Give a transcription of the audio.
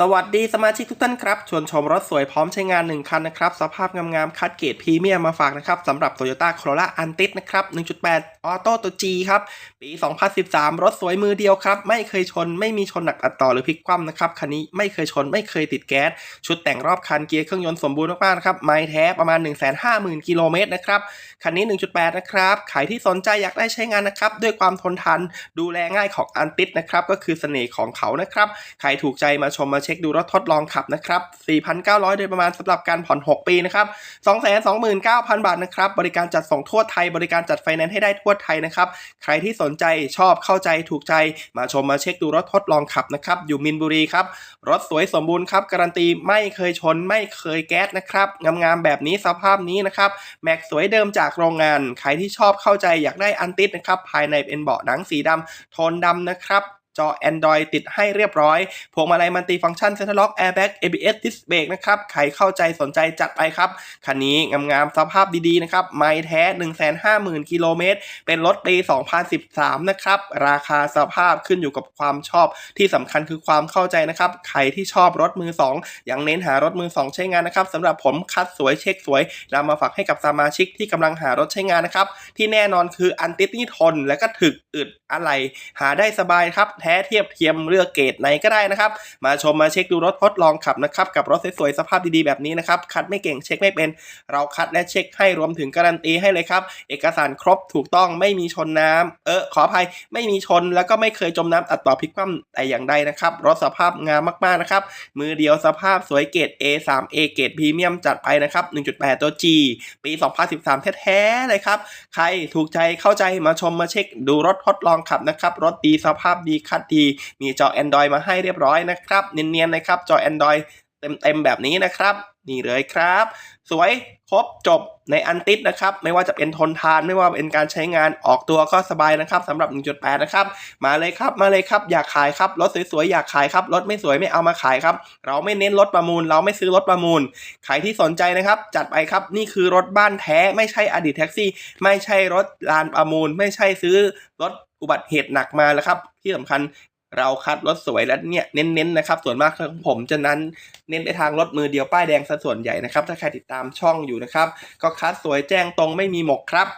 สวัสดีสมาชิกทุกท่านครับ ชวนชมรถสวยพร้อมใช้งาน 1 คันนะครับ สภาพงามๆคัดเกรดพรีเมียมมาฝากนะครับสำหรับ Toyota Corolla Antis นะครับ 1.8 ออโต้ตัว G ครับ ปี 2013 รถสวยมือเดียวครับ ไม่เคยชนไม่มีชนหนักอัดต่อหรือพลิกคว่ำนะครับ คันนี้ไม่เคยชนไม่เคยติดแก๊ส ชุดแต่งรอบคันเกียร์เครื่องยนต์สมบูรณ์มากๆนะครับ ไม้แท้ประมาณ 150,000 กิโลเมตรนะครับ คันนี้ 1.8 นะครับขายที่สนใจอยากได้ใช้งานนะครับด้วยความทนทานดูแลง่ายของอันติสนะครับก็คือเสน่ห์ของเขานะครับใครถูกใจมาชมมาเช็คดูรถทดลองขับนะครับ 4,900 โดยประมาณสำหรับการผ่อน 6 ปีนะครับ 229,000 บาทนะครับ บริการจัดส่งทั่วไทย บริการจัดไฟแนนซ์ให้ได้ทั่วไทยนะครับ ใครที่สนใจชอบเข้าใจถูกใจ มาชมมาเช็คดูรถทดลองขับนะครับ อยู่มินบุรีครับ รถสวยสมบูรณ์ครับ การันตีไม่เคยชนไม่เคยแก๊สนะครับ งามๆแบบนี้สภาพนี้นะครับ แม็กสวยเดิมจากโรงงาน ใครที่ชอบเข้าใจอยากได้อันติดนะครับ ภายในเป็นเบาะหนังสีดำโทนดำนะครับ จอ Android ติดให้เรียบร้อย พวงมาลัยมันติฟังก์ชันเซ็นทรัลล็อกแอร์แบ็ก ABS Disc Brake นะครับ ใครเข้าใจสนใจจัดไปครับ คันนี้งามๆ สภาพดีๆ นะครับ ไม่แท้ 150,000 กิโลเมตร เป็นรถปี 2013 นะครับ ราคาสภาพขึ้นอยู่กับความชอบ ที่สำคัญคือความเข้าใจนะครับ ใครที่ชอบรถมือ 2 ยังเน้นหารถมือ 2 ใช้งานนะครับสำหรับผมคัดสวยเช็คสวยนำมาฝากให้กับสมาชิกที่กำลังหารถใช้งานนะครับ ที่แน่นอนคืออันติดนี่ทนและก็ถึกอึดอะไรหาได้สบายครับแท้เทียบเทียมเลือกเกรดไหนก็ได้นะครับ มาชมมาเช็คดูรถทดลองขับนะครับกับรถสวยๆสภาพดีๆแบบนี้นะครับคัดไม่เก่งเช็คไม่เป็น เราคัดและเช็คให้รวมถึงการันตีให้เลยครับ เอกสารครบถูกต้องไม่มีชนน้ำเออขออภัยไม่มีชนแล้วก็ไม่เคยจมน้ำตัดต่อพลิกคว่ำแต่อย่างใดนะครับรถสภาพงามมากๆนะครับมือเดียวสภาพสวยเกรด A3 A เกรดพรีเมียมจัดไปนะครับ 1.8 ตัว G ปี 2013 แท้ๆเลยครับ ใครถูกใจเข้าใจมาชมมาเช็คดูรถทดลองขับนะครับ รถดีสภาพดีคัดดี มีจอ Android มาให้เรียบร้อยนะครับ เนียนๆนะครับ จอ Android เต็มๆแบบนี้นะครับนี่เลยครับ สวยครบจบในอันติดนะครับ ไม่ว่าจะเป็นทนทานไม่ว่าเป็นการใช้งานออกตัวก็สบายนะครับสำหรับ 1.8 นะครับ มาเลยครับมาเลยครับ อยากขายครับรถสวยๆอยากขายครับรถไม่สวยไม่เอามาขายครับ เราไม่เน้นรถประมูล เราไม่ซื้อรถประมูล ใครที่สนใจนะครับ จัดไปครับนี่คือรถบ้านแท้ ไม่ใช่อดีตแท็กซี่ ไม่ใช่รถลานประมูล ไม่ใช่ซื้อรถ อุบัติเหตุหนักมาแล้วครับ ที่สำคัญเราคัดรถสวยแล้วเนี่ยเน้นๆนะครับ ส่วนมากของผมจะนั้นเน้นไปทางรถมือเดียวป้ายแดงซะส่วนใหญ่นะครับ ถ้าใครติดตามช่องอยู่นะครับ ก็คัดสวยแจ้งตรงไม่มีหมกครับ